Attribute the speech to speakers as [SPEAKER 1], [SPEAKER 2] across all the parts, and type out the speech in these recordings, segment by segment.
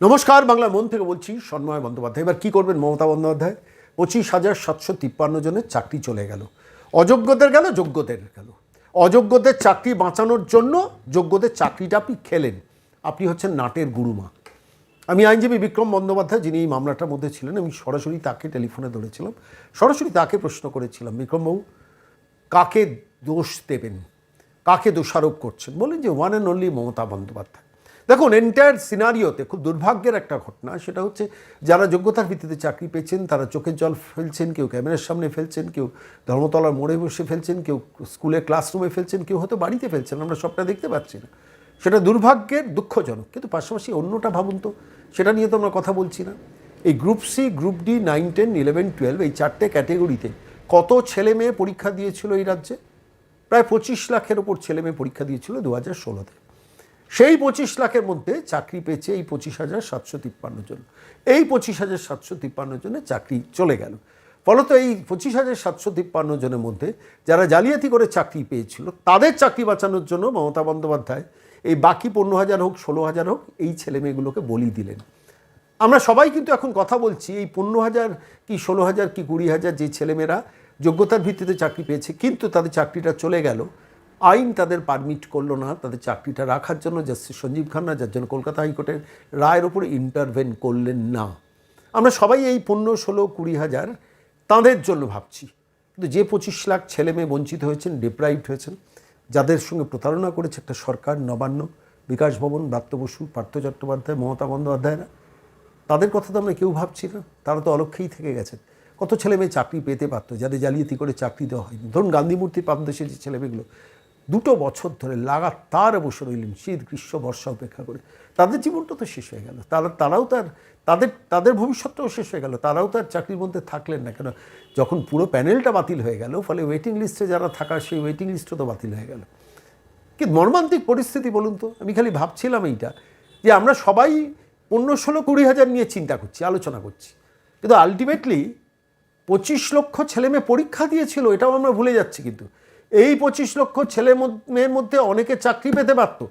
[SPEAKER 1] নমস্কার বাংলার মন থেকে বলছি সন্ময় বন্দ্যোপাধ্যায়। এবার কী করবেন মমতা বন্দ্যোপাধ্যায়? পঁচিশ হাজার সাতশো তিপ্পান্ন জনের চাকরি চলে গেল। অযোগ্যদের গেল, যোগ্যদের গেল। অযোগ্যদের চাকরি বাঁচানোর জন্য যোগ্যদের চাকরিটা আপনি খেলেন। আপনি হচ্ছেন নাটের গুরুমা। আমি আইনজীবী বিক্রম বন্দ্যোপাধ্যায়, যিনি এই মামলাটার মধ্যে ছিলেন, আমি সরাসরি তাকে টেলিফোনে ধরেছিলাম। সরাসরি তাকে প্রশ্ন করেছিলাম, বিক্রমবাবু, কাকে দোষ দেবেন? কাকে দোষারোপ করছেন? বলেন যে one and only Mamata Bandyopadhyay. দেখুন এন্টায়ার সিনারিওতে খুব দুর্ভাগ্যের একটা ঘটনা। সেটা হচ্ছে, যারা যোগ্যতার ভিত্তিতে চাকরি পেয়েছেন, তারা চোখের জল ফেলছেন, কেউ ক্যামেরার সামনে ফেলছেন, কেউ ধর্মতলার মোড়ে বসে ফেলছেন, কেউ স্কুলে ক্লাসরুমে ফেলছেন, কেউ হয়তো বাড়িতে ফেলছেন, আমরা সবটা দেখতে পাচ্ছি না। সেটা দুর্ভাগ্যের, দুঃখজনক। কিন্তু পাশাপাশি অন্যটা ভাবুন তো, সেটা নিয়ে তো আমরা কথা বলছি না। এই group C group D nine ten eleven twelve এই চারটে ক্যাটেগরিতে কত ছেলে মেয়ে পরীক্ষা দিয়েছিল এই রাজ্যে? প্রায় পঁচিশ লাখের ওপর ছেলে মেয়ে পরীক্ষা দিয়েছিল দু হাজার ষোলোতে। সেই পঁচিশ লাখের মধ্যে চাকরি পেয়েছে এই পঁচিশ হাজার সাতশো তিপ্পান্ন জন। এই পঁচিশ হাজার সাতশো তিপ্পান্ন জনের চাকরি চলে গেল। ফলত এই পঁচিশ হাজার সাতশো তিপ্পান্ন জনের মধ্যে যারা জালিয়াতি করে চাকরি পেয়েছিল, তাদের চাকরি বাঁচানোর জন্য মমতা বন্দ্যোপাধ্যায় এই বাকি পনেরো হাজার হোক, ষোলো হাজার হোক, এই ছেলে মেয়েগুলোকে বলি দিলেন। আমরা সবাই কিন্তু এখন কথা বলছি, এই পনেরো হাজার কি, ষোলো হাজার কি, কুড়ি হাজার যে ছেলেমেয়েরা যোগ্যতার ভিত্তিতে চাকরি পেয়েছে, কিন্তু তাদের চাকরিটা চলে গেল। আইন তাদের পারমিট করল না, তাদের চাকরিটা রাখার জন্য জাস্টিস সঞ্জীব খান্না, যার জন্য কলকাতা হাইকোর্টের রায়ের উপরে ইন্টারভেন করলেন না। আমরা সবাই এই পনেরো ষোলো কুড়ি হাজার তাঁদের জন্য ভাবছি। কিন্তু যে পঁচিশ লাখ ছেলে মেয়ে বঞ্চিত হয়েছেন ডিপ্রাইভড হয়েছেন, যাদের সঙ্গে প্রতারণা করেছে একটা সরকার নবান্ন, বিকাশ ভবন, ব্রাত্য বসু, পার্থ চট্টোপাধ্যায়, মমতা বন্দ্যোপাধ্যায়রা, তাদের কথা তো আমরা কেউ ভাবছি না, তারা তো অলক্ষেই থেকে গেছেন। কত ছেলে মেয়ে চাকরি পেতে পারতো, যাদের জালিয়াতি করে চাকরি দেওয়া হয়নি? ধরুন গান্ধী মূর্তির যে ছেলেমেয়েগুলো দুটো বছর ধরে লাগাতার বসে রইলেন শীত, গ্রীষ্ম, বর্ষা উপেক্ষা করে। তাদের জীবনটা তো শেষ হয়ে গেল। তারা, তারাও তার, তাদের তাদের ভবিষ্যৎটাও শেষ হয়ে গেল। তারাও তার চাকরির মধ্যে থাকলেন না কেন? যখন পুরো প্যানেলটা বাতিল হয়ে গেল, ফলে ওয়েটিং লিস্টে যারা থাকা, সেই ওয়েটিং লিস্টও তো বাতিল হয়ে গেল। কি মর্মান্তিক পরিস্থিতি বলুন তো? আমি খালি ভাবছিলাম এইটা, যে আমরা সবাই পনেরো, ষোলো, কুড়ি হাজার নিয়ে চিন্তা করছি, আলোচনা করছি। কিন্তু আলটিমেটলি পঁচিশ লক্ষ ছেলে মেয়ে পরীক্ষা দিয়েছিল, এটাও আমরা ভুলে যাচ্ছি কিন্তু। এই পঁচিশ লক্ষ ছেলে মেয়ের মধ্যে অনেকে চাকরি পেতে পারতো।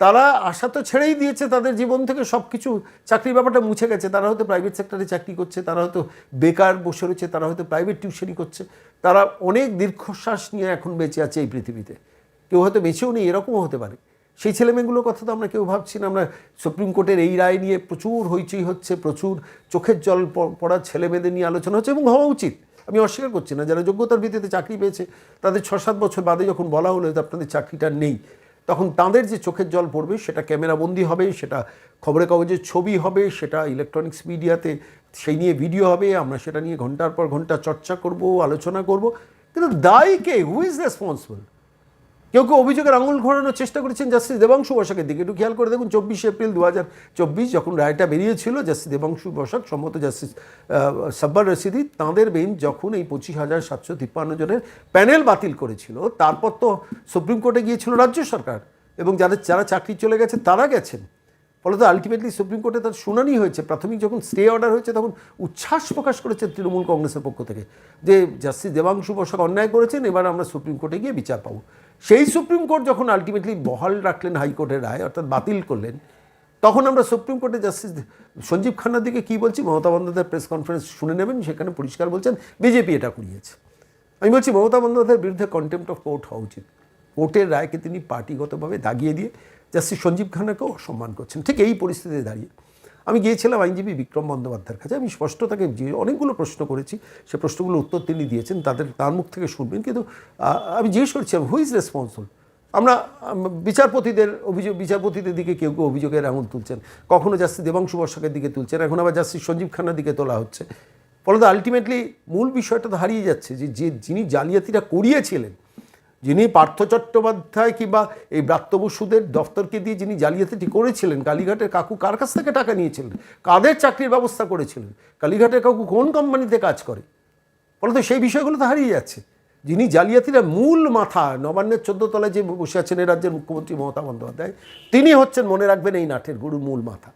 [SPEAKER 1] তারা আশা তো ছেড়েই দিয়েছে, তাদের জীবন থেকে সব কিছু চাকরির ব্যাপারটা মুছে গেছে। তারা হয়তো প্রাইভেট সেক্টরে চাকরি করছে, তারা হয়তো বেকার বসে রয়েছে, তারা হয়তো প্রাইভেট টিউশনই করছে। তারা অনেক দীর্ঘশ্বাস নিয়ে এখন বেঁচে আছে এই পৃথিবীতে। কেউ হয়তো বেঁচেও নেই, এরকমও হতে পারে। সেই ছেলেমেয়েগুলোর কথা তো আমরা কেউ ভাবছি না। আমরা সুপ্রিম কোর্টের এই রায় নিয়ে প্রচুর হইচই হচ্ছে, প্রচুর চোখের জল পড়া ছেলেমেয়েদের নিয়ে আলোচনা হচ্ছে এবং হওয়া উচিত। আমি অস্বীকার করছি না, যারা যোগ্যতার ভিত্তিতে চাকরি পেয়েছে, তাদের ছ সাত বছর বাদে যখন বলা হলো যে আপনাদের চাকরিটা নেই, তখন তাদের যে চোখের জল পড়বে সেটা ক্যামেরাবন্দি হবে, সেটা খবরের কাগজের ছবি হবে, সেটা ইলেকট্রনিক্স মিডিয়াতে সেই নিয়ে ভিডিও হবে, আমরা সেটা নিয়ে ঘণ্টার পর ঘণ্টা চর্চা করব, আলোচনা করব। কিন্তু দায়ী কে? হু ইজ রেসপন্সিবল কেউ কেউ অভিযোগের আঙুল ঘোরানোর চেষ্টা করেছেন জাস্টিস দেবাংশু বসাকের দিকে। একটু খেয়াল করে দেখুন, চব্বিশে এপ্রিল দু চব্বিশ যখন রায়টা বেরিয়েছিল, জাস্টিস দেবাংশু বসাক, সম্মত জাস্টিস সাব্বার রশিদি, তাঁদের বেঞ্চ যখন এই পঁচিশ হাজার সাতশো তিপ্পান্ন জনের প্যানেল বাতিল করেছিল, তারপর তো সুপ্রিম কোর্টে গিয়েছিল রাজ্য সরকার এবং যাদের যারা চাকরি চলে গেছে তারা গেছেন। ফলত আলটিমেটলি সুপ্রিম কোর্টে তার শুনানি হয়েছে। প্রাথমিক যখন স্টে অর্ডার হয়েছে তখন উচ্ছ্বাস প্রকাশ করেছে তৃণমূল কংগ্রেসের পক্ষ থেকে যে জাস্টিস দেবাংশু বসাক অন্যায় করেছেন, এবার আমরা সুপ্রিম কোর্টে গিয়ে বিচার পাবো। সেই সুপ্রিম কোর্ট যখন আলটিমেটলি বহাল রাখলেন হাইকোর্টের রায়, অর্থাৎ বাতিল করলেন, তখন আমরা সুপ্রিম কোর্টে জাস্টিস সঞ্জীব খান্নার দিকে কী বলছি? মমতা বন্দ্যোপাধ্যায় প্রেস কনফারেন্স শুনে নেবেন, সেখানে পরিষ্কার বলছেন বিজেপি এটা করিয়েছে। আমি বলছি মমতা বন্দ্যোপাধ্যায়ের বিরুদ্ধে কন্টেম্প্ট অফ কোর্ট হওয়া উচিত। কোর্টের রায়কে তিনি পার্টিগতভাবে দাগিয়ে দিয়ে জাস্টিস সঞ্জীব খান্নাকেও অসম্মান করছেন। ঠিক এই পরিস্থিতিতে দাঁড়িয়ে আমি গিয়েছিলাম আইনজীবী বিক্রম বন্দ্যোপাধ্যায়ের কাছে। আমি স্পষ্ট তাকে যে অনেকগুলো প্রশ্ন করেছি, সে প্রশ্নগুলোর উত্তর তিনি দিয়েছেন, তাদের তার মুখ থেকে শুনবেন। কিন্তু আমি জিজ্ঞেস করছিলাম হু ইজ রেসপন্সিবল আমরা বিচারপতিদের অভিযোগ, বিচারপতিদের দিকে কেউ কেউ অভিযোগের আঙুল তুলছেন। কখনো জাস্টিস দেবাংশু বর্ষাকের দিকে তুলছেন। এখন আবার জাস্টিস সঞ্জীব খান্নার দিকে তোলা হচ্ছে। ফলত আলটিমেটলি মূল বিষয়টা তো হারিয়ে যাচ্ছে যে যে যিনি জালিয়াতিটা করিয়েছিলেন যিনি পার্থ চট্টোপাধ্যায় কিংবা এই ব্রাত্য বসুদের দফতরকে দিয়ে যিনি জালিয়াতিটি করেছিলেন, কালীঘাটের কাকু কার কাছ থেকে টাকা নিয়েছিলেন? কাদের চাকরির ব্যবস্থা করেছিলেন? কালীঘাটের কাকু কোন কোম্পানিতে কাজ করে? ফলত সেই বিষয়গুলো তো হারিয়ে যাচ্ছে। যিনি জালিয়াতিরা মূল মাথা, নবান্নের তলায় যে বসে আছেন এই রাজ্যের মুখ্যমন্ত্রী মমতা বন্দ্যোপাধ্যায়, তিনি হচ্ছেন মনে রাখবেন এই নাটের গুরু মূল মাথা।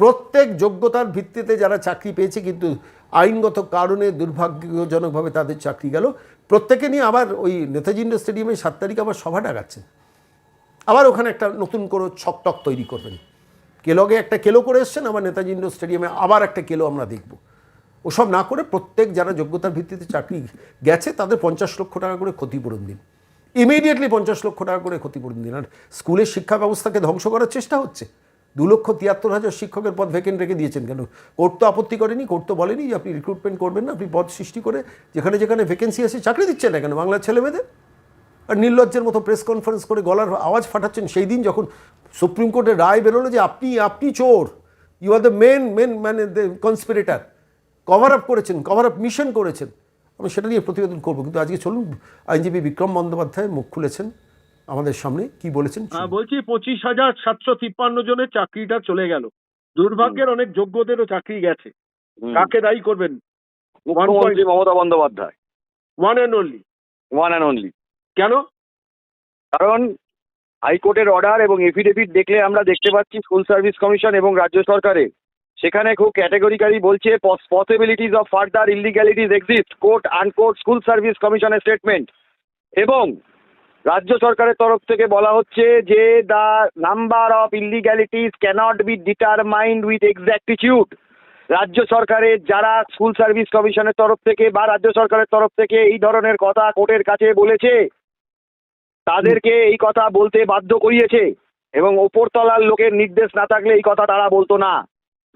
[SPEAKER 1] প্রত্যেক যোগ্যতার ভিত্তিতে যারা চাকরি পেয়েছে, কিন্তু আইনগত কারণে দুর্ভাগ্যজনকভাবে তাদের চাকরি গেল। প্রত্যেকে নিয়ে আবার ওই নেতাজি ইন্ডোর স্টেডিয়ামে সাত তারিখ আবার সভা ডাকাচ্ছেন আবার ওখানে একটা নতুন করে ছকটক তৈরি করবেন। কেলগে একটা কেলো করে এসছেন, আবার নেতাজি ইন্ডোর স্টেডিয়ামে আবার একটা কেলো আমরা দেখব। ওসব না করে প্রত্যেক যারা যোগ্যতার ভিত্তিতে চাকরি গেছে, তাদের পঞ্চাশ লক্ষ টাকা করে ক্ষতিপূরণ দিন। ইমিডিয়েটলি পঞ্চাশ লক্ষ টাকা করে ক্ষতিপূরণ দিন। আর স্কুলের শিক্ষা ব্যবস্থাকে ধ্বংস করার চেষ্টা হচ্ছে। দু লক্ষ তিয়াত্তর হাজার শিক্ষকের পদ ভ্যাকেন্ট রেখে দিয়েছেন কেন? কোর্ট তো আপত্তি করেনি, কোর্ট তো বলেনি যে আপনি রিক্রুটমেন্ট করবেন না, আপনি পদ সৃষ্টি করে যেখানে যেখানে ভ্যাকেন্সি আছে চাকরি দিচ্ছেন না কেন? বাংলার ছেলেমেয়েদের? আর নির্লজ্জের মতো প্রেস কনফারেন্স করে গলার আওয়াজ ফাটাচ্ছেন সেই দিন যখন সুপ্রিম কোর্টের রায় বেরোলো যে আপনি আপনি চোর you are the main main মানে দ্য কনস্পিরেটার কভার আপ করেছেন কভার আপ মিশন করেছেন। আমি সেটা নিয়ে প্রতিবেদন করব, কিন্তু আজকে চলুন, আইনজীবী বিক্রম বন্দ্যোপাধ্যায় মুখ খুলেছেন। আমাদের সামনে কি বলেছেন?
[SPEAKER 2] বলছি পঁচিশ হাজার সাতশো তিপ্পান্ন জনের চাকরিটা চলে গেল। দুর্ভাগ্যের অনেক যোগ্যদেরও চাকরি গেছে। কাকে দায়ী করবেন?
[SPEAKER 3] মুখ্যমন্ত্রী Mamata Bandyopadhyay.
[SPEAKER 2] One and only
[SPEAKER 3] one and only
[SPEAKER 2] কেন?
[SPEAKER 3] কারণ হাইকোর্টের অর্ডার এবং এফিডেভিট দেখলে আমরা দেখতে পাচ্ছি স্কুল সার্ভিস কমিশন এবং রাজ্য সরকারের সেখানে খুব ক্যাটেগরিক্যালি বলছে possibilities of further illegalities exist court আনকোর্ট school service কমিশনের স্টেটমেন্ট এবং রাজ্য সরকারের তরফ থেকে বলা হচ্ছে যে the number of illegalities cannot be determined with exactitude রাজ্য সরকারের যারা স্কুল সার্ভিস কমিশনের তরফ থেকে বা রাজ্য সরকারের তরফ থেকে এই ধরনের কথা কোর্টের কাছে বলেছে তাদেরকে এই কথা বলতে বাধ্য করিয়েছে এবং ওপরতলার লোকের নির্দেশ না থাকলে এই কথা তারা বলতো না।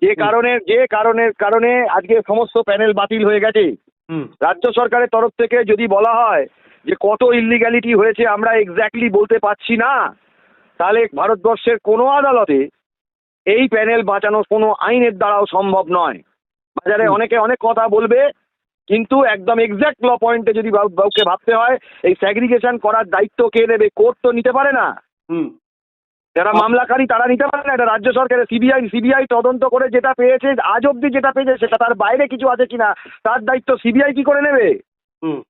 [SPEAKER 3] যে কারণে যে কারণের কারণে আজকে সমস্ত প্যানেল বাতিল হয়ে গেছে। রাজ্য সরকারের তরফ থেকে যদি বলা হয় যে কত ইলিগ্যালিটি হয়েছে আমরা এক্স্যাক্টলি বলতে পারছি না। তাহলে ভারতবর্ষের কোনো আদালতে এই প্যানেল বাঁচানো কোনো আইনের দ্বারাও সম্ভব নয়। বাজারে অনেকে অনেক কথা বলবে কিন্তু একদম এক্স্যাক্ট ল পয়েন্টে যদি কাউকে ভাবতে হয় এই স্যাগ্রিগেশন করার দায়িত্ব কে নেবে? কোর্ট তো নিতে পারে না।
[SPEAKER 2] হুম।
[SPEAKER 3] যারা মামলাকারী তারা নিতে পারে না। এটা রাজ্য সরকারের সিবিআই সিবিআই তদন্ত করে যেটা পেয়েছে আজ অব্দি যেটা পেয়েছে সেটা তার বাইরে কিছু আছে কিনা? তার দায়িত্ব সিবিআই কি করে নেবে?
[SPEAKER 2] হুম।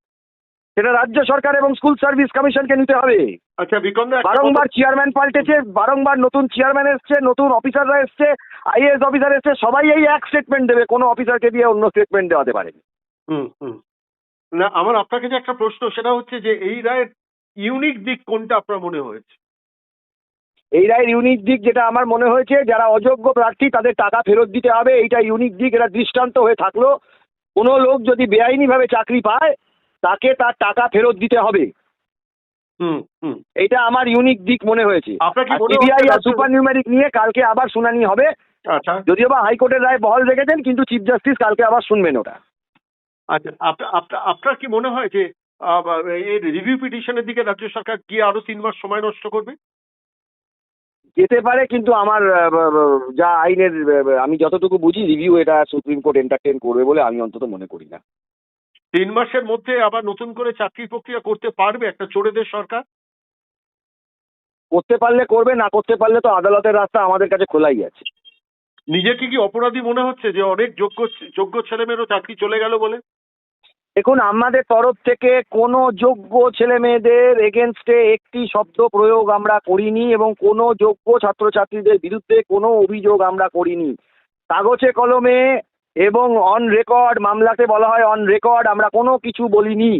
[SPEAKER 3] সেটা রাজ্য সরকার এবং স্কুল সার্ভিস কমিশনকে নিতে হবে।
[SPEAKER 2] আচ্ছা বিক্রম
[SPEAKER 3] বারংবার চেয়ারম্যান পাল্টেছে বারংবার নতুন চেয়ারম্যান এসছে নতুন অফিসাররা এসছে আইএএস অফিসার এসছে সবাই এই এক স্টেটমেন্ট দেবে কোনো অফিসারকে দিয়ে অন্য স্টেটমেন্ট দেওয়াতে পারে
[SPEAKER 2] হুম হুম। না আমার আপনাকে যে একটা প্রশ্ন সেটা হচ্ছে যে এই রায়ের ইউনিক দিক কোনটা আপনার মনে হয়েছে?
[SPEAKER 3] এই রায়ের ইউনিক দিক যেটা আমার মনে হয়েছে যারা অযোগ্য প্রার্থী তাদের টাকা ফেরত দিতে হবে এইটা ইউনিক দিক এটা দৃষ্টান্ত হয়ে থাকল। কোনো লোক যদি বেআইনিভাবে চাকরি পায় তাকে তার টাকা ফেরত দিতে হবে।
[SPEAKER 2] হুম হুম।
[SPEAKER 3] এটা আমার ইউনিক দিক মনে হয়েছে।
[SPEAKER 2] কি
[SPEAKER 3] সিবিআই আর সুপার নিউমেরিক নিয়ে কালকে আবার শুনানি হবে।
[SPEAKER 2] আচ্ছা।
[SPEAKER 3] যদিও বা হাইকোর্টের রায় বহাল রেখেছেন কিন্তু চিফ জাস্টিস কালকে আবার শুনবেন ওটা।
[SPEAKER 2] আচ্ছা আপ- আপ- আপনার কি মনে হয় যে এর রিভিউ পিটিশনের দিকে রাজ্য সরকার গিয়ে আরও তিন মাস সময় নষ্ট করবে?
[SPEAKER 3] যেতে পারে কিন্তু আমার যা আইনের আমি যতটুকু বুঝি রিভিউ এটা সুপ্রিম কোর্ট এন্টারটেন করবে বলে আমি অন্তত মনে করি না।
[SPEAKER 2] তিন মাসের মধ্যে আবার নতুন করে চাকরি প্রক্রিয়া করতে পারবে একটা চোরেদের সরকার?
[SPEAKER 3] করতে পারলে করবে না করতে পারলে তো আদালতের রাস্তা আমাদের কাছে খোলাই আছে।
[SPEAKER 2] নিজেকে কি অপরাধী মনে হচ্ছে যে অনেক যোগ্য যোগ্য ছেলেমেয়েরও চাকরি চলে গেল বলে?
[SPEAKER 3] দেখুন আমাদের তরফ থেকে কোনো যোগ্য ছেলে মেয়েদের এগেনস্টে একটি শব্দ প্রয়োগ আমরা করিনি এবং কোনো যোগ্য ছাত্রছাত্রীদের বিরুদ্ধে কোনো অভিযোগ আমরা করিনি। কাগজে কলমে এবং অন রেকর্ড মামলাতে বলা হয় অন রেকর্ড আমরা কোনো কিছু বলিনি।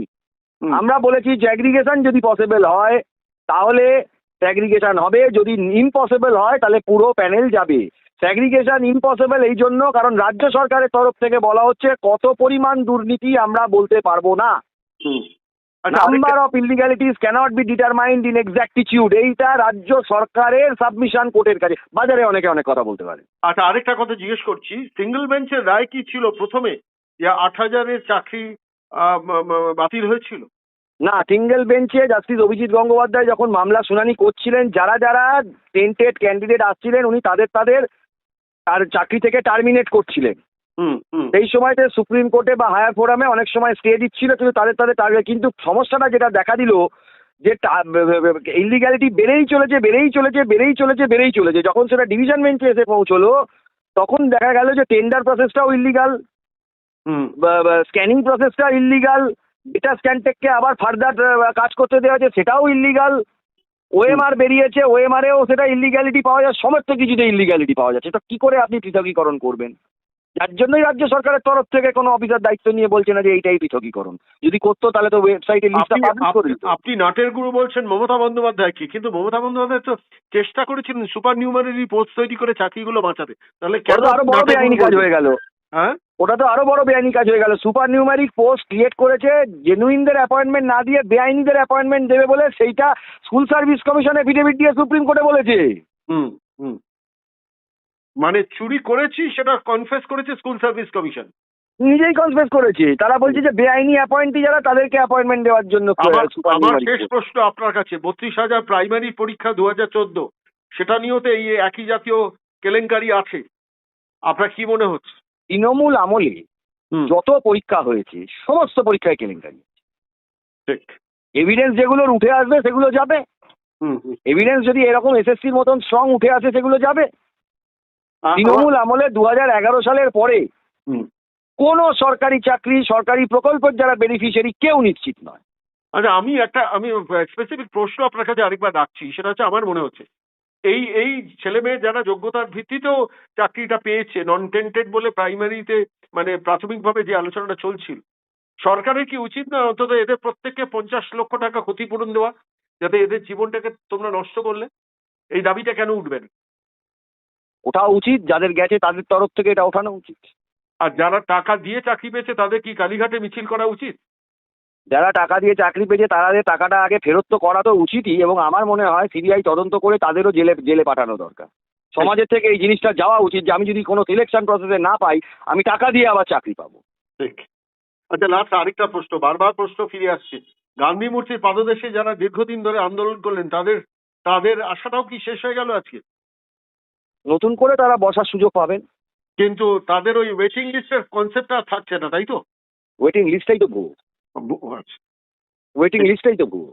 [SPEAKER 3] আমরা বলেছি জ্যাগ্রিগেশন যদি পসিবল হয় তাহলে স্যাগ্রিগেশন হবে। যদি ইম্পসিবল হয় তাহলে পুরো প্যানেল যাবে। স্যাগ্রিগেশন ইম্পসিবল এই জন্য কারণ রাজ্য সরকারের তরফ থেকে বলা হচ্ছে কত পরিমাণ দুর্নীতি আমরা বলতে পারব না।
[SPEAKER 2] হুম।
[SPEAKER 3] Number of illegalities cannot be determined in exactitude এইটা রাজ্য সরকারের সাবমিশন কোর্টের কাছে। বাজারে অনেকে অনেক কথা বলতে পারে।
[SPEAKER 2] আচ্ছা আরেকটা কথা জিজ্ঞেস করছি। সিঙ্গেল বেঞ্চের রায় কি ছিল প্রথমে? যে আট হাজারের চাকরি বাতিল হয়েছিল?
[SPEAKER 3] না সিঙ্গেল বেঞ্চে জাস্টিস অভিজিৎ গঙ্গোপাধ্যায় যখন মামলা শুনানি করছিলেন যারা যারা টেন্টেড ক্যান্ডিডেট আসছিলেন উনি তাদের তাদের তার চাকরি থেকে টার্মিনেট করছিলেন। সেই সময়তে সুপ্রিম কোর্টে বা হায়ার ফোরামে অনেক সময় স্টে দিচ্ছিল কিন্তু তাদের তাদের টার্গেট কিন্তু সমস্যাটা যেটা দেখা দিল যে ইলিগ্যালিটি বেড়েই চলেছে বেড়েই চলেছে বেড়েই চলেছে বেড়েই চলেছে। যখন সেটা ডিভিশন বেঞ্চে এসে পৌঁছলো তখন দেখা গেল যে টেন্ডার প্রসেসটাও ইলিগাল
[SPEAKER 2] হুম
[SPEAKER 3] স্ক্যানিং প্রসেসটা ইলিগাল ডেটা স্ক্যানটেককে আবার ফার্দার কাজ করতে দেওয়া হয়েছে সেটাও ইলিগাল ওএমআর বেরিয়েছে ওএমআরেও সেটা ইলিগ্যালিটি পাওয়া যায় সমস্ত কিছুতে ইলিগ্যালিটি পাওয়া যাচ্ছে তো কি করে আপনি পৃথকীকরণ করবেন? যার জন্যই রাজ্য সরকারের তরফ থেকে কোনো অফিসার দায়িত্ব নিয়ে বলছে না যে এইটাই পৃথকীকরণ যদি করতো তাহলে তো ওয়েবসাইটে লিস্টটা
[SPEAKER 2] আপনি
[SPEAKER 3] পাবলিশ করে
[SPEAKER 2] আপনি-
[SPEAKER 3] দিত।
[SPEAKER 2] আপনি নাটের গুরু বলছেন মমতা বন্দ্যোপাধ্যায়কে কিন্তু মমতা বন্দ্যোপাধ্যায় তো চেষ্টা করেছিলেন সুপার নিউমারি পোস্ট তৈরি করে চাকরিগুলো বাঁচাতে। তাহলে কেন
[SPEAKER 3] আরও বড় বেআইনি কাজ হয়ে গেল।
[SPEAKER 2] হ্যাঁ?
[SPEAKER 3] ওটা তো আরও বড় বেআইনি কাজ হয়ে গেল। সুপার নিউমারিক পোস্ট ক্রিয়েট করেছে জেনুইনদের অ্যাপয়েন্টমেন্ট না দিয়ে বেআইনিদের অ্যাপয়েন্টমেন্ট দেবে বলে সেইটা স্কুল সার্ভিস কমিশন এফিডেভিট দিয়ে সুপ্রিম কোর্টে বলেছে।
[SPEAKER 2] হুম হুম। মানে চুরি করেছি সেটা কনফেস করেছে স্কুল সার্ভিস কমিশন
[SPEAKER 3] নিজেই কনফেস করেছি। তারা বলছে যে বেআইনি অ্যাপয়েন্টি যারা তাদেরকে অ্যাপয়েন্টমেন্ট দেওয়ার জন্য
[SPEAKER 2] আমার শেষ প্রশ্ন আপনার কাছে। বত্রিশ হাজার প্রাইমারি পরীক্ষা দু হাজার চোদ্দ। সেটা নিয়েও তো এই একই জাতীয় কেলেঙ্কারি আছে। আপনার কি মনে হচ্ছে?
[SPEAKER 3] তৃণমূল আমলে যত পরীক্ষা হয়েছে সমস্ত পরীক্ষায় কেলেঙ্কারি।
[SPEAKER 2] ঠিক।
[SPEAKER 3] এভিডেন্স যেগুলোর উঠে আসবে সেগুলো যাবে। এভিডেন্স যদি এরকম এসএসসির মতন স্ট্রং উঠে আসে সেগুলো যাবে। তৃণমূল আমলে দুহাজার এগারো সালের পরে কোন সরকারি চাকরি সরকারি প্রকল্পের যারা বেনিফিশিয়ারি কেউ নিশ্চিত নয়।
[SPEAKER 2] আচ্ছা আমি একটা আমি স্পেসিফিক প্রশ্ন আপনার কাছে আরেকবার রাখছি সেটা হচ্ছে আমার মনে হচ্ছে। এই এই ছেলে মেয়ে যারা যোগ্যতার ভিত্তিতেও চাকরিটা পেয়েছে নন টেন্টেড বলে প্রাইমারিতে মানে প্রাথমিকভাবে যে আলোচনাটা চলছিল সরকারের কি উচিত না অন্তত এদের প্রত্যেককে পঞ্চাশ লক্ষ টাকা ক্ষতিপূরণ দেওয়া যাতে এদের জীবনটাকে তোমরা নষ্ট করলে? এই দাবিটা কেন উঠবে না?
[SPEAKER 3] ওঠা উচিত যাদের গেছে তাদের তরফ থেকে এটা ওঠানো উচিত।
[SPEAKER 2] আর যারা টাকা দিয়ে চাকরি পেয়েছে তাদের কি কালীঘাটে মিছিল করা উচিত?
[SPEAKER 3] যারা টাকা দিয়ে চাকরি পেয়েছে তারা তাদের টাকাটা আগে ফেরত তো করা তো উচিতই এবং আমার মনে হয় সিবিআই তদন্ত করে তাদেরও জেলে জেলে পাঠানো দরকার। সমাজের থেকে এই জিনিসটা যাওয়া উচিত যে আমি যদি কোনো সিলেকশন প্রসেসে না পাই আমি টাকা দিয়ে আবার চাকরি পাবো।
[SPEAKER 2] ঠিক। আচ্ছা লাস্ট আরেকটা প্রশ্ন বারবার প্রশ্ন ফিরে আসছে। গান্ধী মূর্তির পাদদেশে যারা দীর্ঘদিন ধরে আন্দোলন করলেন তাদের তাদের আশাটাও কি শেষ হয়ে গেল আজকে?
[SPEAKER 3] নতুন করে তারা বসার সুযোগ পাবেন।
[SPEAKER 2] কিন্তু তাদের ওই ওয়েটিং লিস্টের কনসেপ্টটা থাকছে না তাই তো?
[SPEAKER 3] ওয়েটিং লিস্টটাই তো ভুয়ো।
[SPEAKER 2] আচ্ছা।
[SPEAKER 3] ওয়েটিং লিস্টটাই তো ভুয়ো।